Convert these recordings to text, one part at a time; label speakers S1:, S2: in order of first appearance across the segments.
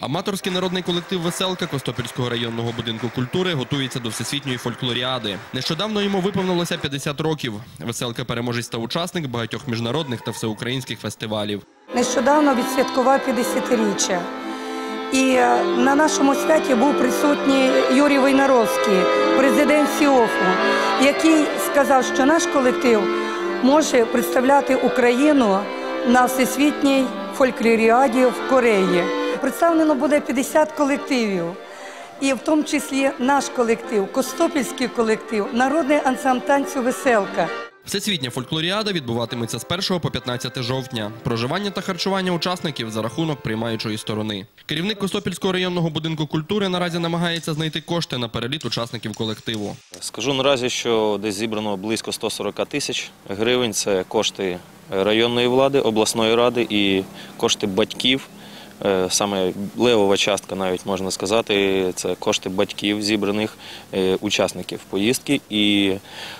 S1: Аматорський народний колектив Веселка Костопільського районного будинку культури готується до всесвітньої фольклоріади. Нещодавно йому виповнилося 50 років. Веселка переможець та учасник багатьох міжнародних та всеукраїнських фестивалів.
S2: Нещодавно відсвяткував 50-річчя. І е, на нашому святі був присутній Юрій Войнаровський, президент СІОФу, який сказав, що наш колектив може представляти Україну на всесвітній фольклоріаді в Кореї. Представлено буде 50 колективів. І в тому числі наш колектив, Костопільський колектив, народний ансамбль танцю Веселка.
S1: Всесвітня фольклоріада відбуватиметься з 1 по 15 жовтня. Проживання та харчування учасників за рахунок приймаючої сторони. Керівник Костопільського районного будинку культури наразі намагається знайти кошти на переліт учасників колективу.
S3: Скажу наразі, що десь зібрано близько 140 тисяч гривень. Це кошти районної влади, обласної ради і кошти батьків. Е, Саме левова частка, навіть можна сказати, це кошти батьків зібраних е, учасників поїздки. І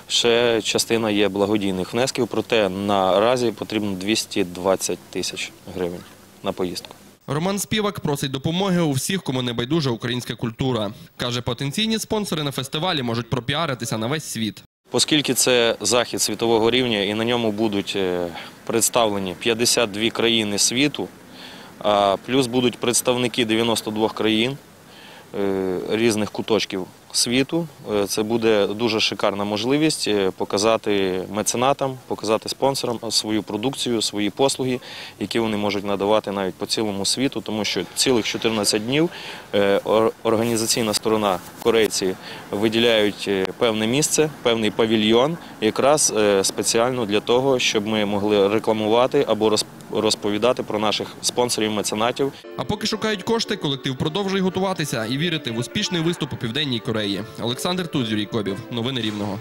S3: ще частина є благодійних внесків, проте наразі потрібно 220 тисяч гривень на поїздку.
S1: Роман Співак просить допомоги у всіх, кому не байдужа українська культура. Каже, потенційні спонсори на фестивалі можуть пропіаритися на весь світ.
S3: Оскільки це захід світового рівня і на ньому будуть е, представлені 52 країни світу, плюс будуть представники 92 країн е, різних куточків світу, е, це буде дуже шикарна можливість е, показати меценатам, показати спонсорам свою продукцію, свої послуги, які вони можуть надавати навіть по цілому світу, тому що цілих 14 днів організаційна сторона корейці виділяють певне місце, певний павільйон, якраз спеціально для того, щоб ми могли рекламувати або розп- розповідати про наших спонсорів, меценатів.
S1: А поки шукають кошти, колектив продовжує готуватися і вірити в успішний виступ у південній Кореї. Олександр Тузюрій Кобів. Новини Рівного.